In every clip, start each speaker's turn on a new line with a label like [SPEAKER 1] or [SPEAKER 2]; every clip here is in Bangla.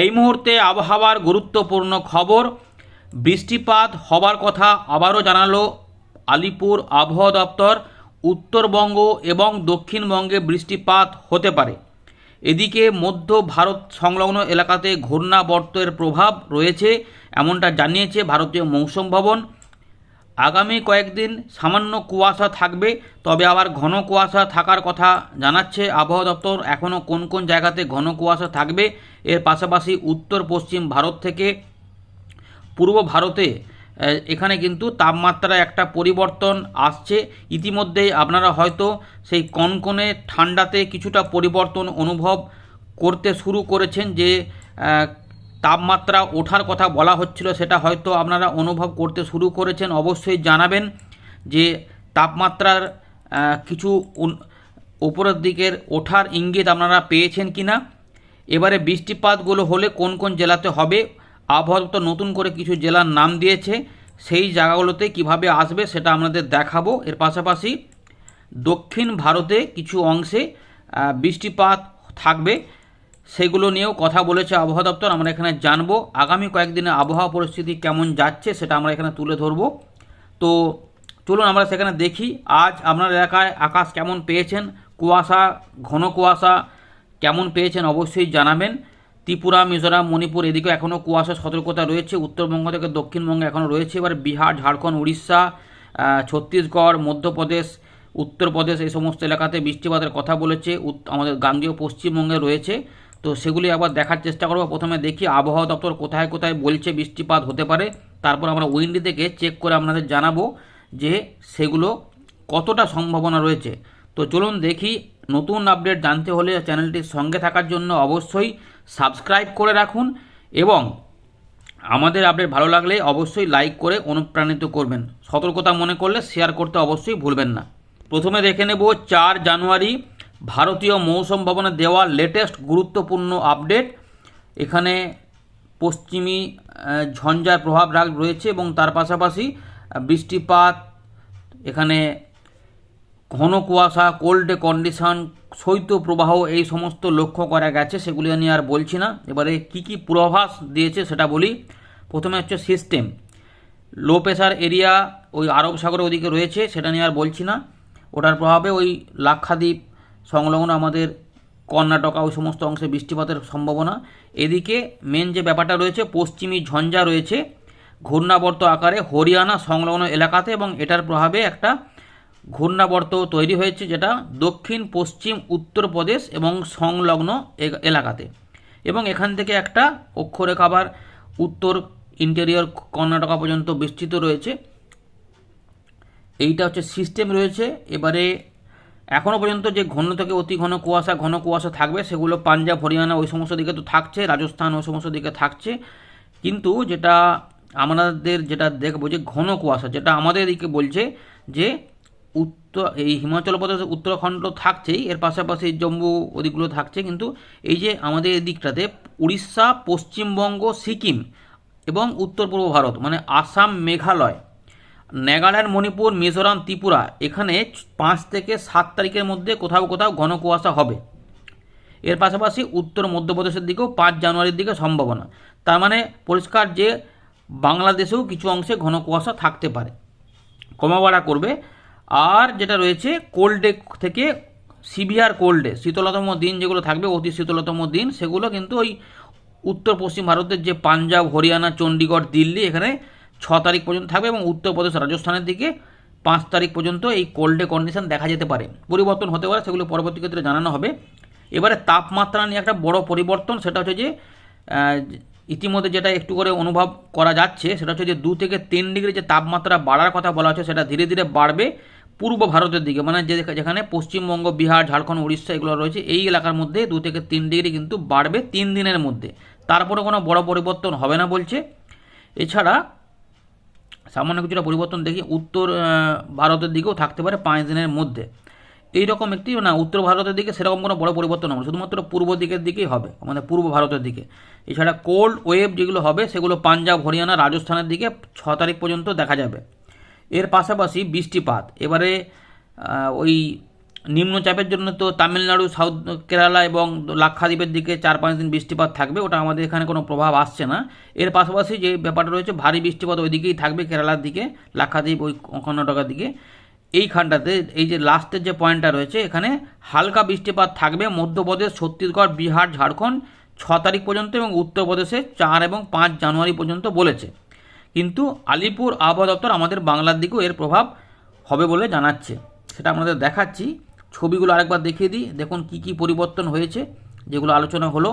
[SPEAKER 1] এই মুহূর্তে আবহাওয়ার গুরুত্বপূর্ণ খবর। বৃষ্টিপাত হবার কথা আবারও জানালো আলিপুর আবহাওয়া দপ্তর। উত্তরবঙ্গ এবং দক্ষিণবঙ্গে বৃষ্টিপাত হতে পারে। এদিকে মধ্য ভারত সংলগ্ন এলাকাতে ঘূর্ণাবর্তের প্রভাব রয়েছে, এমনটা জানিয়েছে ভারতীয় মৌসুম ভবন। আগামী কয়েকদিন সামান্য কুয়াশা থাকবে, তবে আবার ঘন কুয়াশা থাকার কথা জানাচ্ছে আবহাওয়া দপ্তর। এখনও কোন কোন জায়গাতে ঘন কুয়াশা থাকবে? এর পাশাপাশি উত্তর, পশ্চিম ভারত থেকে পূর্ব ভারতে এখানে কিন্তু তাপমাত্রা একটা পরিবর্তন আসছে। ইতিমধ্যেই আপনারা হয়তো সেই কনকনে ঠান্ডাতে কিছুটা পরিবর্তন অনুভব করতে শুরু করেছেন যে তাপমাত্রা ওঠার কথা বলা হচ্ছিল, সেটা হয়তো আপনারা অনুভব করতে শুরু করেছেন। অবশ্যই জানাবেন যে তাপমাত্রার কিছু উপরের দিকের ওঠার ইঙ্গিত আপনারা পেয়েছেন কিনা। এবারে বৃষ্টিপাতগুলো হলে কোন কোন জেলাতে হবে? আবহাওয়া দপ্তর নতুন করে কিছু জেলার নাম দিয়েছে। সেই জায়গাগুলোতে কীভাবে আসবে সেটা আপনাদের দেখাবো। এর পাশাপাশি দক্ষিণ ভারতে কিছু অংশে বৃষ্টিপাত থাকবে। সেগুলো নিয়েও কথা বলেছে আবহাওয়া দপ্তর। আমরা এখানে জানব আগামী কয়েকদিনে আবহাওয়া পরিস্থিতি কেমন যাচ্ছে সেটা আমরা এখানে তুলে ধরবো। তো চলুন আমরা সেখানে দেখি। আজ আপনার এলাকায় আকাশ কেমন পেয়েছেন? কুয়াশা, ঘন কুয়াশা কেমন পেয়েছেন অবশ্যই জানাবেন। ত্রিপুরা, মিজোরাম, মণিপুর এদিকে এখনও কুয়াশা সতর্কতা রয়েছে। উত্তরবঙ্গ থেকে দক্ষিণবঙ্গে এখনও রয়েছে। এবার বিহার, ঝাড়খণ্ড, উড়িষ্যা ছত্তিশগড়, মধ্যপ্রদেশ, উত্তরপ্রদেশ এই সমস্ত এলাকাতে বৃষ্টিপাতের কথা বলেছে। আমাদের গাঙ্গেয় পশ্চিমবঙ্গে রয়েছে। তো সেগুলি আবার দেখার চেষ্টা করব। প্রথমে দেখি আবহাওয়া দপ্তর কোথায় কোথায় বলছে বৃষ্টিপাত হতে পারে। তারপর আমরা উইন্ডি থেকে চেক করে আপনাদের জানাব যে সেগুলো কতটা সম্ভাবনা রয়েছে। তো চলুন দেখি, নতুন আপডেট জানতে হলে চ্যানেলটির সঙ্গে থাকার জন্য অবশ্যই সাবস্ক্রাইব করে রাখুন এবং আমাদের আপডেট ভালো লাগলে অবশ্যই লাইক করে অনুপ্রাণিত করবেন। সতর্কতা মনে করলে শেয়ার করতে অবশ্যই ভুলবেন না। প্রথমে দেখে নেব চার জানুয়ারি ভারতীয় মৌসুম ভবনে দেওয়া লেটেস্ট গুরুত্বপূর্ণ আপডেট। এখানে পশ্চিমী ঝঞ্ঝার প্রভাব রয়েছে এবং তার পাশাপাশি বৃষ্টিপাত, এখানে ঘন কুয়াশা কোল্ড কন্ডিশন শৈত্যপ্রবাহ এই সমস্ত লক্ষ্য করা গেছে, সেগুলি নিয়ে আর বলছি না। এবারে কি কি পূর্বাভাস দিয়েছে সেটা বলি। প্রথমে হচ্ছে সিস্টেম লো প্রেশার এরিয়া ওই আরব সাগরের ওদিকে রয়েছে, সেটা নিয়ে আর বলছি না। ওটার প্রভাবে ওই লাক্ষাদ্বীপ সংলগ্ন আমাদের কর্ণাটকা ওই সমস্ত অংশে বৃষ্টিপাতের সম্ভাবনা। এদিকে মেন যে ব্যাপারটা রয়েছে, পশ্চিমী ঝঞ্ঝা রয়েছে ঘূর্ণাবর্ত আকারে হরিয়ানা সংলগ্ন এলাকাতে এবং এটার প্রভাবে একটা ঘূর্ণাবর্ত তৈরি হয়েছে যেটা দক্ষিণ, পশ্চিম, উত্তরপ্রদেশ এবং সংলগ্ন এলাকাতে। এবং এখান থেকে একটা অক্ষরেখা আবার উত্তর ইন্টেরিয়র কর্ণাটকা পর্যন্ত বিস্তৃত রয়েছে। এইটা হচ্ছে সিস্টেম রয়েছে। এবারে এখনও পর্যন্ত যে ঘন থেকে অতি ঘন কুয়াশা ঘন কুয়াশা থাকবে, সেগুলো পাঞ্জাব, হরিয়ানা ওই সমস্ত দিকে তো থাকছে, রাজস্থান ওই সমস্ত দিকে থাকছে। কিন্তু যেটা আমাদের যেটা দেখব যে ঘন কুয়াশা, যেটা আমাদের দিকে বলছে যে উত্তর এই হিমাচল প্রদেশ, উত্তরাখণ্ড থাকছেই, এর পাশাপাশি জম্মু ওদিকগুলো থাকছে। কিন্তু এই যে আমাদের এই দিকটাতে উড়িষ্যা, পশ্চিমবঙ্গ, সিকিম এবং উত্তর পূর্ব ভারত মানে আসাম, মেঘালয় নাগাল্যান্ড, মণিপুর, মিজোরাম, ত্রিপুরা। এখানে পাঁচ থেকে সাত তারিখের মধ্যে কোথাও কোথাও ঘন কুয়াশা হবে। এর পাশাপাশি উত্তর মধ্যপ্রদেশের দিকেও পাঁচ জানুয়ারির দিকে সম্ভাবনা। তার মানে পরিষ্কার যে বাংলাদেশেও কিছু অংশে ঘন কুয়াশা থাকতে পারে। কমাবাড়া করবে। আর যেটা রয়েছে, কোল্ডে থেকে সিভিয়ার কোল্ডে শীতলতম দিন যেগুলো থাকবে, অতি শীতলতম দিন, সেগুলো কিন্তু ওই উত্তর পশ্চিম ভারতের যে পাঞ্জাব, হরিয়ানা চণ্ডীগড় দিল্লি, এখানে ছ তারিখ পর্যন্ত থাকবে এবং উত্তরপ্রদেশ রাজস্থানের দিকে পাঁচ তারিখ পর্যন্ত এই কোল্ডে কন্ডিশন দেখা যেতে পারে। পরিবর্তন হতে পারে, সেগুলো পরবর্তী ক্ষেত্রে জানানো হবে। এবারে তাপমাত্রা নিয়ে একটা বড় পরিবর্তন, সেটা হচ্ছে যে ইতিমধ্যে যেটা একটু করে অনুভব করা যাচ্ছে, সেটা হচ্ছে যে দু থেকে তিন ডিগ্রি যে তাপমাত্রা বাড়ার কথা বলা হচ্ছে, সেটা ধীরে ধীরে বাড়বে পূর্ব ভারতের দিকে। মানে যে যেখানে পশ্চিমবঙ্গ, বিহার, ঝাড়খণ্ড, উড়িষ্যা এগুলো রয়েছে, এই এলাকার মধ্যে দু থেকে তিন ডিগ্রি কিন্তু বাড়বে তিন দিনের মধ্যে। তারপরে কোনো বড় পরিবর্তন হবে না বলছে। এছাড়া সামান্য কিছুটা পরিবর্তন দেখি, উত্তর ভারতের দিকেও থাকতে পারে পাঁচ দিনের মধ্যে। এই রকম একটি, না, উত্তর ভারতের দিকে সেরকম কোনো বড় পরিবর্তন হবে শুধুমাত্র পূর্ব দিকের দিকেই হবে আমাদের পূর্ব ভারতের দিকে। এছাড়া কোল্ড ওয়েভ যেগুলো হবে, সেগুলো পাঞ্জাব, হরিয়ানা, রাজস্থানের দিকে ছ তারিখ পর্যন্ত দেখা যাবে। এর পাশাপাশি বৃষ্টিপাত, এবারে ওই নিম্নচাপের জন্য তো তামিলনাড়ু, সাউথ কেরালা এবং লাক্ষাদ্বীপের দিকে চার পাঁচ দিন বৃষ্টিপাত থাকবে, ওটা আমাদের এখানে কোনো প্রভাব আসছে না। এর পাশাপাশি যে ব্যাপারটা রয়েছে, ভারী বৃষ্টিপাত ওই দিকেই থাকবে কেরালার দিকে, লাক্ষাদ্বীপ ওই কর্ণাটকার দিকে। এইখানটাতে এই যে লাস্টের যে পয়েন্টটা রয়েছে, এখানে হালকা বৃষ্টিপাত থাকবে মধ্যপ্রদেশ, ছত্তিশগড়, বিহার, ঝাড়খণ্ড, ছ তারিখ পর্যন্ত এবং উত্তরপ্রদেশে চার এবং পাঁচ জানুয়ারি পর্যন্ত বলেছে। কিন্তু আলিপুর আবহাওয়া দপ্তর আমাদের বাংলার দিকেও এর প্রভাব হবে বলে জানাচ্ছে। সেটা আপনাদের দেখাচ্ছি। ছবিগুলো আরেকবার দেখিয়ে দিই। দেখুন কি কি পরিবর্তন হয়েছে, যেগুলো আলোচনা হলো।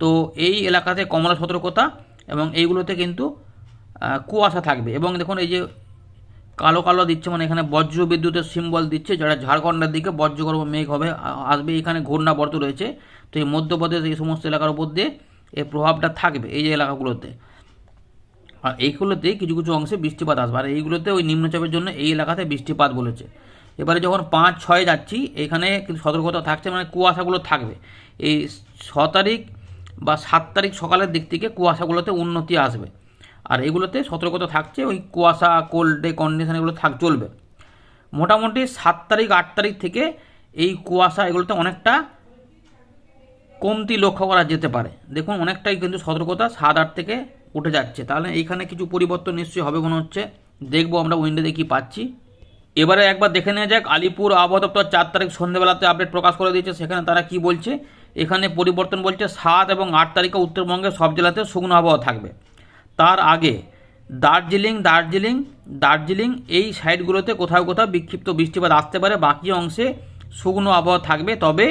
[SPEAKER 1] তো এই এলাকাতে কমলা সতর্কতা এবং এইগুলোতে কিন্তু কুয়াশা থাকবে। এবং দেখুন এই যে কালো কালো দিচ্ছে মানে এখানে বজ্র বিদ্যুতের সিম্বল দিচ্ছে, যারা ঝাড়খণ্ডের দিকে বজ্রগর্ভ মেঘ হবে আসবে, এখানে ঘূর্ণাবর্ত রয়েছে। তো এই মধ্যপ্রদেশ এই সমস্ত এলাকার উপর দিয়ে এর প্রভাবটা থাকবে এই যে এলাকাগুলোতে। আর এইগুলোতে কিছু কিছু অংশে বৃষ্টিপাত আসবে। আর এইগুলোতে ওই নিম্নচাপের জন্য এই এলাকাতে বৃষ্টিপাত বলেছে। এবারে যখন পাঁচ ছয় যাচ্ছি, এখানে কিন্তু সতর্কতা থাকছে মানে কুয়াশাগুলো থাকবে। এই ছ তারিখ বা সাত তারিখ সকালের দিক থেকে কুয়াশাগুলোতে উন্নতি আসবে। আর এগুলোতে সতর্কতা থাকছে, ওই কুয়াশা কোল্ড ডে কন্ডিশন এগুলো থাক, চলবে। মোটামুটি সাত তারিখ, আট তারিখ থেকে এই কুয়াশা এগুলোতে অনেকটা কমতি লক্ষ্য করা যেতে পারে। দেখুন, অনেকটাই কিন্তু সতর্কতা সাত, আট থেকে উঠে যাচ্ছে। তাহলে এইখানে কিছু পরিবর্তন নিশ্চয়ই হবে মনে হচ্ছে। দেখব আমরা উইন্ডোতে কি পাচ্ছি। এবারে একবার দেখে নেওয়া যাক। আলিপুর আবহাওয়া দপ্তর চার তারিখ সন্ধ্যেবেলাতে আপডেট প্রকাশ করে দিয়েছে। সেখানে তারা কি বলছে? এখানে পরিবর্তন বলছে সাত এবং আট তারিখে উত্তরবঙ্গের সব জেলাতে শুকনো আবহাওয়া থাকবে। তার আগে দার্জিলিং দার্জিলিং দার্জিলিং এই সাইডগুলোতে কোথাও কোথাও বিক্ষিপ্ত বৃষ্টিপাত আসতে পারে। বাকি অংশে শুকনো আবহাওয়া থাকবে। তবে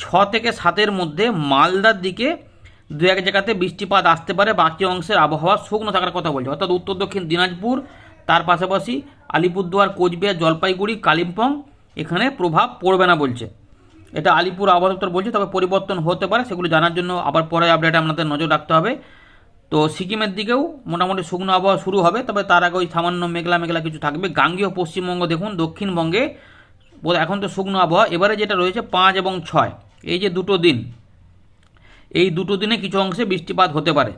[SPEAKER 1] ছ থেকে সাতের মধ্যে মালদার দিকে দু এক জায়গাতে বৃষ্টিপাত আসতে পারে। বাকি অংশের আবহাওয়া শুকনো থাকার কথা বলছে। অর্থাৎ উত্তর দক্ষিণ দিনাজপুর, তার পাশাপাশি আলিপুরদুয়ার, কোচবিহার, জলপাইগুড়ি, কালিম্পং, এখানে প্রভাব পড়বে না বলছে। এটা আলিপুর আবহাওয়া দপ্তর বলছে, তবে পরিবর্তন হতে পারে, সেগুলো জানার জন্য আবার পরে আপডেটে আপনাদের নজর রাখতে হবে। তো সিকিমের দিকেও মোটামুটি শুকনো আবহাওয়া শুরু হবে, তবে তার আগে ওই সামান্য মেঘলা মেঘলা কিছু থাকবে। গাঙ্গীয় পশ্চিমবঙ্গ দেখুন, দক্ষিণবঙ্গে এখন তো শুকনো আবহাওয়া। এবারে যেটা রয়েছে পাঁচ এবং ছয়, এই যে দুটো দিন, এই দুটো দিনে কিছু অংশে বৃষ্টিপাত হতে পারে।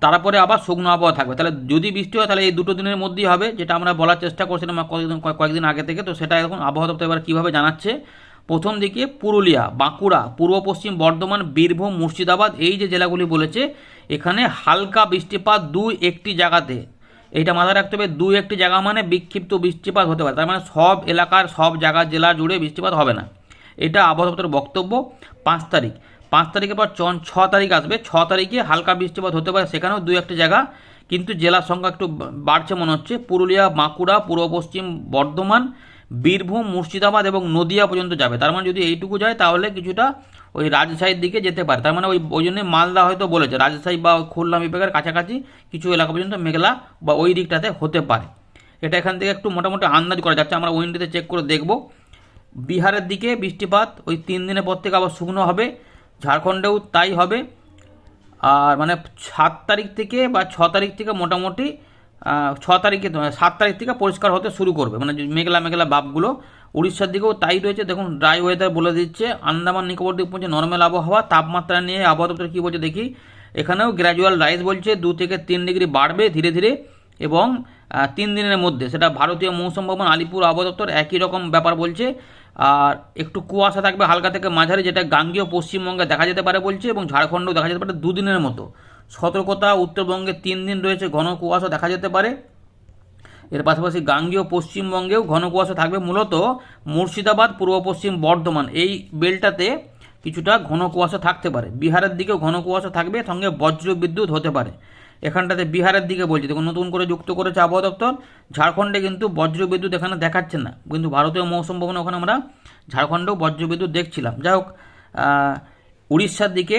[SPEAKER 1] তারপরে আবার শুকনো আবহাওয়া থাকবে। তাহলে যদি বৃষ্টি হয়, তাহলে এই দুটো দিনের মধ্যেই হবে, যেটা আমরা বলার চেষ্টা করছিলাম কয়েকদিন, কয়েক- কয়েকদিন আগে থেকে। তো সেটা এখন আবহাওয়া দপ্তর এবার কীভাবে জানাচ্ছে? প্রথম দিকে পুরুলিয়া, বাঁকুড়া, পূর্ব পশ্চিম বর্ধমান, বীরভূম, মুর্শিদাবাদ, এই যে জেলাগুলি বলেছে, এখানে হালকা বৃষ্টিপাত দুই একটি জায়গাতে। এইটা মাথায় রাখতে হবে, দুই একটি জায়গা মানে বিক্ষিপ্ত বৃষ্টিপাত হতে পারে। তার মানে সব এলাকার, সব জায়গা, জেলা জুড়ে বৃষ্টিপাত হবে না। এটা আবহাওয়া দপ্তরের বক্তব্য। পাঁচ তারিখ পাঁচ তারিখের পর চন ছ তারিখ আসবে। ছ তারিখে হালকা বৃষ্টিপাত হতে পারে সেখানেও দু একটা জায়গা, কিন্তু জেলার সংখ্যা একটু বাড়ছে মনে হচ্ছে। পুরুলিয়া, বাঁকুড়া, পূর্ব পশ্চিম বর্ধমান, বীরভূম, মুর্শিদাবাদ এবং নদিয়া পর্যন্ত যাবে। তার মানে যদি এইটুকু যায়, তাহলে কিছুটা ওই রাজশাহীর দিকে যেতে পারে। তার মানে ওই ওই জন্যই মালদা হয়তো বলেছে, রাজশাহী বা খুলনা বিভাগের কাছাকাছি কিছু এলাকা পর্যন্ত মেঘলা বা ওই দিকটাতে হতে পারে। এটা এখান থেকে একটু মোটামুটি আন্দাজ করা যাচ্ছে। আমরা উইন্ডোতে চেক করে দেখব। বিহারের দিকে বৃষ্টিপাত, ওই তিন দিনের পর থেকে আবার শুকনো হবে। ঝাড়খণ্ডেও তাই হবে। আর মানে সাত তারিখ থেকে বা ছ তারিখ থেকে মোটামুটি ছ তারিখে সাত তারিখ থেকে পরিষ্কার হতে শুরু করবে। মানে মেঘলা মেঘলা ভাবগুলো উড়িষ্যার দিকেও তাই রয়েছে। দেখুন ড্রাই ওয়েদার বলে দিচ্ছে। আন্দামান, নিকোবর দ্বীপ পৌঁছে নর্মাল আবহাওয়া। তাপমাত্রা নিয়ে আবহাওয়া দপ্তর কী বলছে দেখি? এখানেও গ্র্যাজুয়াল রাইজ বলছে। দু থেকে তিন ডিগ্রি বাড়বে ধীরে ধীরে এবং তিন দিনের মধ্যে। সেটা ভারতীয় মৌসুম ভবন, আলিপুর আবহাওয়া দপ্তর একই রকম ব্যাপার বলছে। আর একটু কুয়াশা থাকবে হালকা থেকে মাঝারি, যেটা গাঙ্গীয় পশ্চিমবঙ্গে দেখা যেতে পারে বলছে এবং ঝাড়খণ্ডও দেখা যেতে পারে দুদিনের মতো। সতর্কতা, উত্তরবঙ্গে তিন দিন রয়েছে ঘন কুয়াশা দেখা যেতে পারে। এর পাশাপাশি গাঙ্গীয় পশ্চিমবঙ্গেও ঘন কুয়াশা থাকবে, মূলত মুর্শিদাবাদ, পূর্ব পশ্চিম, বর্ধমান। এই বেলটাতে কিছুটা ঘন কুয়াশা থাকতে পারে। বিহারের দিকেও ঘন কুয়াশা থাকবে, সঙ্গে বজ্র বিদ্যুৎ হতে পারে। এখানটাতে বিহারের দিকে বলছি। দেখুন, নতুন করে যুক্ত করেছে আবহাওয়া দপ্তর। ঝাড়খণ্ডে কিন্তু বজ্র বিদ্যুৎ এখানে দেখাচ্ছে না। কিন্তু ভারতীয় মৌসুম ভবনে ওখানে আমরা ঝাড়খণ্ডেও বজ্র বিদ্যুৎ দেখছিলাম। যাই হোক উড়িষ্যার দিকে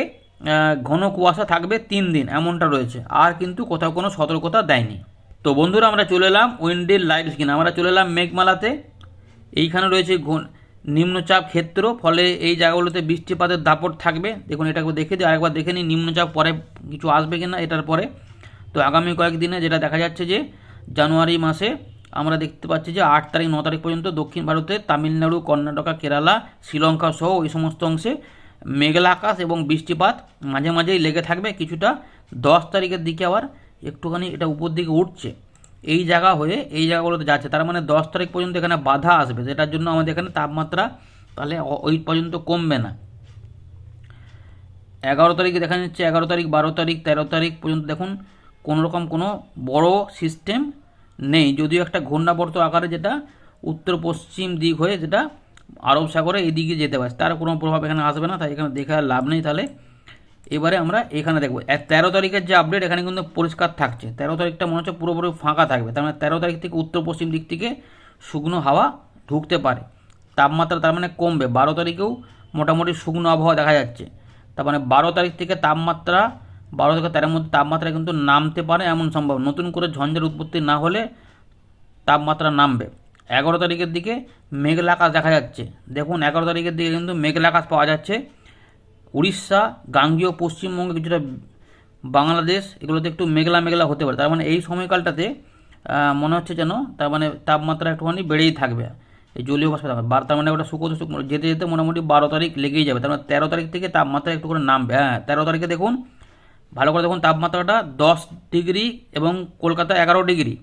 [SPEAKER 1] ঘন কুয়াশা থাকবে তিন দিন, এমনটা রয়েছে। আর কিন্তু কোথাও কোনো সতর্কতা দেয়নি। তো বন্ধুরা, আমরা চলে এলাম উইন্ডের লাইভ স্ক্রিন আমরা চলে এলাম মেঘমালাতে। এইখানে রয়েছে নিম্নচাপ ক্ষেত্র, ফলে এই জায়গাগুলোতে বৃষ্টিপাতের দাপট থাকবে। দেখুন, এটাকে দেখে দিই, আরেকবার দেখে নিই, নিম্নচাপ পরে কিছু আসবে কিনা, এটার পরে। তো আগামী কয়েকদিনে যেটা দেখা যাচ্ছে যে জানুয়ারি মাসে আমরা দেখতে পাচ্ছি যে আট তারিখ, ন তারিখ পর্যন্ত দক্ষিণ ভারতে তামিলনাড়ু, কর্ণাটকা, কেরালা, শ্রীলঙ্কা সহ ওই সমস্ত অংশে মেঘলা আকাশ এবং বৃষ্টিপাত মাঝে মাঝেই লেগে থাকবে। কিছুটা দশ তারিখের দিকে আবার একটুখানি এটা উপর দিকে উঠছে। এই জায়গা হয়ে এই জায়গাগুলোতে যাচ্ছে। তার মানে দশ তারিখ পর্যন্ত এখানে বাধা আসবে। যেটার জন্য আমাদের এখানে তাপমাত্রা তাহলে ওই পর্যন্ত কমবে না। এগারো তারিখে দেখা যাচ্ছে এগারো তারিখ, বারো তারিখ, তেরো তারিখ পর্যন্ত দেখুন রকম কোনো বড় সিস্টেম নেই। যদিও একটা ঘূর্ণাবর্ত আকারে যেটা উত্তর পশ্চিম দিক হয়ে যেটা আরব সাগরে এদিকে যেতে পারে, তার কোনো প্রভাব এখানে আসবে না, তাই এখানে দেখে আর লাভ নেই। তাহলে এবারে আমরা এখানে দেখব তেরো তারিখের যে আপডেট এখানে কিন্তু পরিষ্কার থাকছে। তেরো তারিখটা মনে হচ্ছে পুরোপুরি ফাঁকা থাকবে, তার মানে তেরো তারিখ থেকে উত্তর পশ্চিম দিক থেকে শুকনো হাওয়া ঢুকতে পারে। তাপমাত্রা তার মানে কমবে। বারো তারিখেও মোটামুটি শুকনো আবহাওয়া দেখা যাচ্ছে। তার মানে বারো তারিখ থেকে তাপমাত্রা বারো থেকে তেরোর মধ্যে তাপমাত্রা কিন্তু নামতে পারে এমন সম্ভব। নতুন করে ঝঞ্ঝার উৎপত্তি না হলে তাপমাত্রা নামবে। এগারো তারিখের দিকে মেঘলা আকাশ দেখা যাচ্ছে। দেখুন, এগারো তারিখের দিকে কিন্তু মেঘলা আকাশ পাওয়া যাচ্ছে। উড়িষ্যা, গাঙ্গীয় পশ্চিমবঙ্গে কিছুটা বাংলাদেশ, এগুলোতে একটু মেঘলা মেঘলা হতে পারে। তার মানে এই সময়কালটাতে মনে হচ্ছে যেন তার মানে তাপমাত্রা একটুখানি বেড়েই থাকবে। এই জলীয় বাষ্প থাকবে বার তার মানে ওটা শুকোতে শুকনো যেতে যেতে মোটামুটি বারো তারিখ লেগেই যাবে। তার মানে তেরো তারিখ থেকে তাপমাত্রা একটু করে নামবে। হ্যাঁ তেরো তারিখে দেখুন ভালো করে দেখুন তাপমাত্রাটা দশ ডিগ্রি এবং কলকাতা এগারো ডিগ্রি,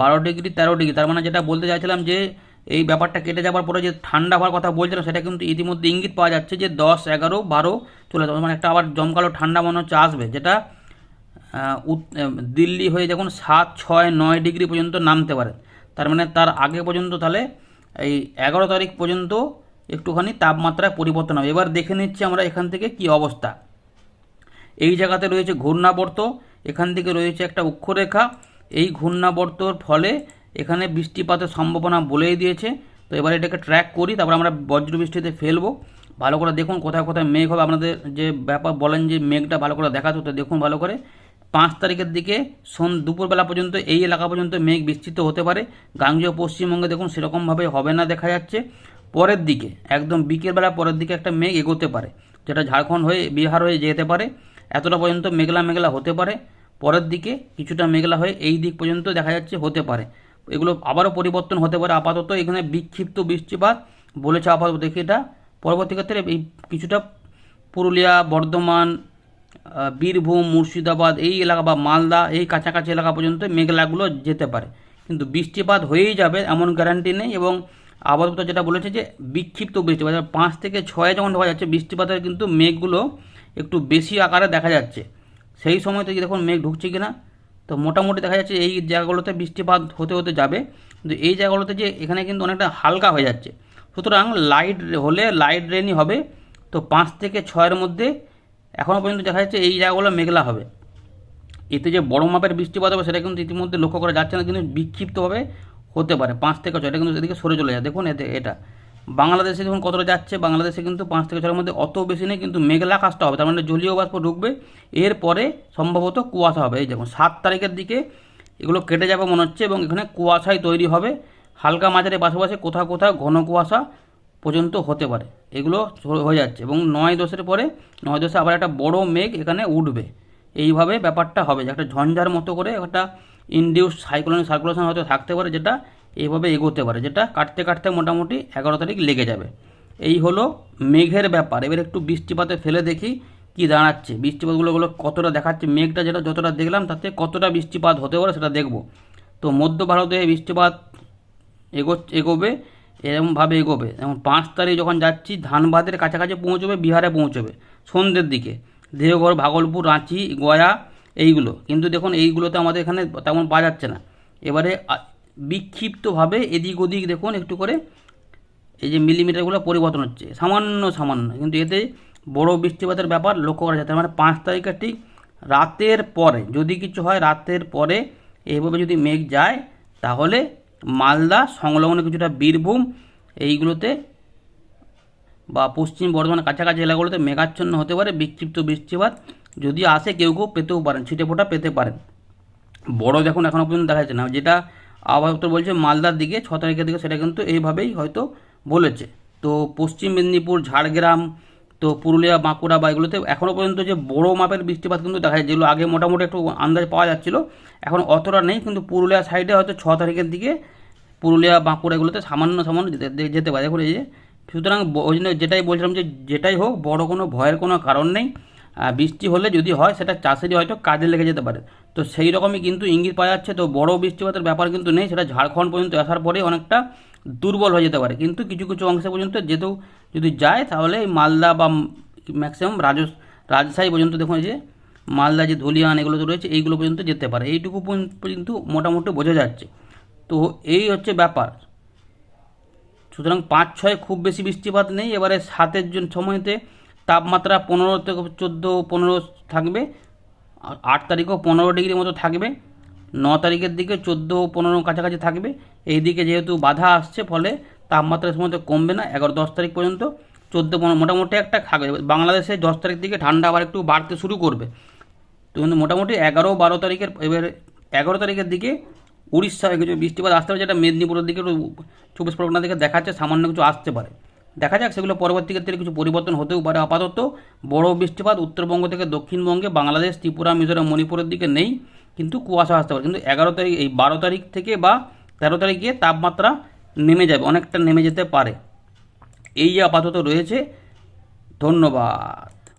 [SPEAKER 1] বারো ডিগ্রি, তেরো ডিগ্রি। তার মানে যেটা বলতে চাইছিলাম যে এই ব্যাপারটা কেটে যাওয়ার পরে যে ঠান্ডা হওয়ার কথা বলছিলাম সেটা কিন্তু ইতিমধ্যে ইঙ্গিত পাওয়া যাচ্ছে যে দশ, এগারো, বারো চলে যাবে। মানে একটা আবার জমকালো ঠান্ডা মনে হচ্ছে আসবে, যেটা দিল্লি হয়ে যখন সাত, ছয়, নয় ডিগ্রি পর্যন্ত নামতে পারে। তার মানে তার আগে পর্যন্ত তাহলে এই এগারো তারিখ পর্যন্ত একটুখানি তাপমাত্রায় পরিবর্তন হবে। এবার দেখে নিচ্ছি আমরা এখান থেকে কি অবস্থা। এই জায়গাতে রয়েছে ঘূর্ণাবর্ত, এখান থেকে রয়েছে একটা অক্ষরেখা। এই ঘূর্ণাবর্তর ফলে এখানে বৃষ্টিপাতের সম্ভাবনা বলেই দিয়েছে। তো এবার এটাকে ট্র্যাক করি, তারপর আমরা বজ্র বৃষ্টিতে ফেলব। ভালো করে দেখুন কোথায় কোথায় মেঘ হবে। আপনাদের যে ব্যাপার বলেন যে মেঘটা ভালো করে দেখাতে তো দেখুন ভালো করে। পাঁচ তারিখের দিকে সন দুপুরবেলা পর্যন্ত এই এলাকা পর্যন্ত মেঘ বিস্তৃত হতে পারে। গাঙ্গীয় পশ্চিমবঙ্গে দেখুন সেরকমভাবে হবে না, দেখা যাচ্ছে। পরের দিকে, একদম বিকেলবেলা পরের দিকে একটা মেঘ এগোতে পারে, যেটা ঝাড়খণ্ড হয়ে বিহার হয়ে যেতে পারে। এতটা পর্যন্ত মেঘলা মেঘলা হতে পারে। পরের দিকে কিছুটা মেঘলা হয়ে এই দিক পর্যন্ত দেখা যাচ্ছে হতে পারে। এগুলো আবারও পরিবর্তন হতে পারে। আপাতত এখানে বিক্ষিপ্ত বৃষ্টিপাত বলেছে আপাতত দেখি এটা। পরবর্তী ক্ষেত্রে এই কিছুটা পুরুলিয়া, বর্ধমান বীরভূম, মুর্শিদাবাদ, এই এলাকা বা মালদা, এই কাছাকাছি এলাকা পর্যন্ত মেঘলাগুলো যেতে পারে। কিন্তু বৃষ্টিপাত হয়েই যাবে এমন গ্যারান্টি নেই এবং দপ্তর যেটা বলেছে যে বিক্ষিপ্ত বৃষ্টিপাত, পাঁচ থেকে ছয় যখন হওয়া যাচ্ছে বৃষ্টিপাতের কিন্তু মেঘগুলো একটু বেশি আকারে দেখা যাচ্ছে। সেই সময় থেকে দেখুন মেঘ ঢুকছে কিনা। তো মোটামুটি দেখা যাচ্ছে এই জায়গাগুলোতে বৃষ্টিপাত হতে হতে যাবে। কিন্তু এই জায়গাগুলোতে যে এখানে কিন্তু অনেকটা হালকা হয়ে যাচ্ছে। সুতরাং লাইট হলে লাইট রেনই হবে। তো পাঁচ থেকে ছয়ের মধ্যে এখনও পর্যন্ত দেখা যাচ্ছে এই জায়গাগুলো মেঘলা হবে। এতে যে বড় মাপের বৃষ্টিপাত হবে সেটা কিন্তু ইতিমধ্যে লক্ষ্য করা যাচ্ছে না, কিন্তু বিক্ষিপ্তভাবে হতে পারে। পাঁচ থেকে ছয়, এটা কিন্তু এদিকে সরে চলে যায়। দেখুন এতে, এটা। বাংলাদেশে যখন কতটা যাচ্ছে, বাংলাদেশে কিন্তু পাঁচ থেকে ছয়ের মধ্যে অত বেশি নেই, কিন্তু মেঘলা কাজটা হবে। তার মানে জলীয় বাষ্প ঢুকবে, এরপরে সম্ভবত কুয়াশা হবে। এই দেখুন, সাত তারিখের দিকে এগুলো কেটে যাবে মনে হচ্ছে, এবং এখানে কুয়াশাই তৈরি হবে। হালকা মাঝারি পাশাপাশি কোথাও কোথাও ঘন কুয়াশা পর্যন্ত হতে পারে। এগুলো হয়ে যাচ্ছে, এবং নয় দশের পরে, নয় দশে আবার একটা বড় মেঘ এখানে উঠবে। এইভাবে ব্যাপারটা হবে। একটা ঝঞ্ঝার মতো করে একটা ইনডিউস সাইক্লোন সার্কুলেশন হয়তো থাকতে পারে, যেটা এইভাবে এগোতে পারে, যেটা কাটতে কাটতে মোটামুটি এগারো তারিখ লেগে যাবে। এই হলো মেঘের ব্যাপার। এবার একটু বৃষ্টিপাতে ফেলে দেখি কি দাঁড়াচ্ছে। বৃষ্টিপাতগুলো গুলো কতটা দেখাচ্ছে? মেঘটা যেটা যতটা দেখলাম, তাতে কতটা বৃষ্টিপাত হতে পারে সেটা দেখব। তো মধ্য ভারতে বৃষ্টিপাত এগো এগোবে এরকমভাবে এগোবে। যেমন পাঁচ তারিখ যখন যাচ্ছি, ধানবাদের কাছাকাছি পৌঁছবে, বিহারে পৌঁছবে, সন্ধ্যের দিকে। দেহগড় ভাগলপুর, রাঁচি, গয়া, এইগুলো। কিন্তু দেখুন, এইগুলোতে আমাদের এখানে তেমন পাওয়া যাচ্ছে না। এবারে বিক্ষিপ্তভাবে এদিক ওদিক দেখুন, একটু করে এই যে মিলিমিটারগুলো পরিবর্তন হচ্ছে। সামান্য সামান্য। কিন্তু এতে বড় বৃষ্টিপাতের ব্যাপার লক্ষ্য করা যাচ্ছে মানে পাঁচ তারিখের ঠিক রাতের পরে, যদি কিছু হয় রাতের পরে এইভাবে যদি মেঘ যায়, তাহলে মালদা সংলগ্ন কিছুটা বীরভূম, এইগুলোতে বা পশ্চিম বর্ধমানের কাছাকাছি এলাকাগুলোতে মেঘাচ্ছন্ন হতে পারে, বিক্ষিপ্ত বৃষ্টিপাত যদি আসে, কেউ কেউ পেতেও পারেন, ছিটে ফোঁটা পেতে পারেন। বড় দেখুন এখনও পর্যন্ত দেখা যাচ্ছে না। যেটা আবহাওয়া দপ্তর বলছে মালদার দিকে, ছ তারিখের দিকে সেটা কিন্তু এইভাবেই হয়তো বলেছে। তো পশ্চিম মেদিনীপুর, ঝাড়গ্রাম, তো পুরুলিয়া, বাঁকুড়া বা এগুলোতে এখনও পর্যন্ত যে বড় মাপের বৃষ্টিপাত কিন্তু দেখা যায়, যেগুলো আগে মোটামুটি একটু আন্দাজ পাওয়া যাচ্ছিল, এখন অতটা নেই, কিন্তু পুরুলিয়া সাইডে হয়তো ছ তারিখের দিকে পুরুলিয়া, বাঁকুড়া এগুলোতে সামান্য সামান্য যেতে পারে। দেখুন এই যে, সুতরাং ওই জন্য যেটাই বলছিলাম যে, যেটাই হোক, বড় কোনো ভয়ের কোনো কারণ নেই। বৃষ্টি হলে যদি হয়, সেটা চাষেরই হয়তো কাজে লেগে যেতে পারে। তো সেই রকমই কিন্তু ইঙ্গিত পাওয়া যাচ্ছে। তো বড় বৃষ্টিপাতের ব্যাপার কিন্তু নেই, সেটা ঝাড়খণ্ড পর্যন্ত আসার পরে অনেকটা দুর্বল হয়ে যেতে পারে। কিন্তু কিছু কিছু অংশে পর্যন্ত যেতেও যদি যায়, তাহলে মালদা বা ম্যাক্সিমাম রাজ রাজশাহী পর্যন্ত দেখুন যে মালদা, যে ধুলিয়ান, এগুলো তো রয়েছে, এইগুলো পর্যন্ত যেতে পারে। এইটুকু পর্যন্ত মোটামুটি বোঝা যাচ্ছে। তো এই হচ্ছে ব্যাপার। সুতরাং পাঁচ, ছয় খুব বেশি বৃষ্টিপাত নেই। এবারে সাতের জন সময়তে তাপমাত্রা পনেরো থেকে চোদ্দ, পনেরো থাকবে আট তারিখও পনেরো ডিগ্রির মতো থাকবে, ন তারিখের দিকে চোদ্দ, পনেরো কাছাকাছি থাকবে। এই দিকে যেহেতু বাধা আসছে, ফলে তাপমাত্রা সময় কমবে না, এগারো, দশ তারিখ পর্যন্ত চোদ্দ, পনেরো মোটামুটি একটা থাকবে বাংলাদেশে দশ তারিখ থেকে ঠান্ডা আবার একটু বাড়তে শুরু করবে। তো কিন্তু মোটামুটি এগারো, বারো তারিখের, এবারে এগারো তারিখের দিকে উড়িষ্যায় কিছু বৃষ্টিপাত আসতে পারে, যেটা মেদিনীপুরের দিকে একটু চব্বিশ পরগনার দিকে দেখাচ্ছে, সামান্য কিছু আসতে পারে। দেখা যাক, সেগুলো পরবর্তী ক্ষেত্রে কিছু পরিবর্তন হতেও পারে। আপাতত বড় বৃষ্টিপাত উত্তরবঙ্গ থেকে দক্ষিণবঙ্গে, বাংলাদেশ, ত্রিপুরা, মিজোরাম, মণিপুরের দিকে নেই, কিন্তু কুয়াশা আসতে পারে। কিন্তু এগারো তারিখ, এই বারো তারিখ থেকে বা তেরো তারিখে তাপমাত্রা নেমে যাবে, অনেকটা নেমে যেতে পারে। এই যে আপাতত রয়েছে, ধন্যবাদ।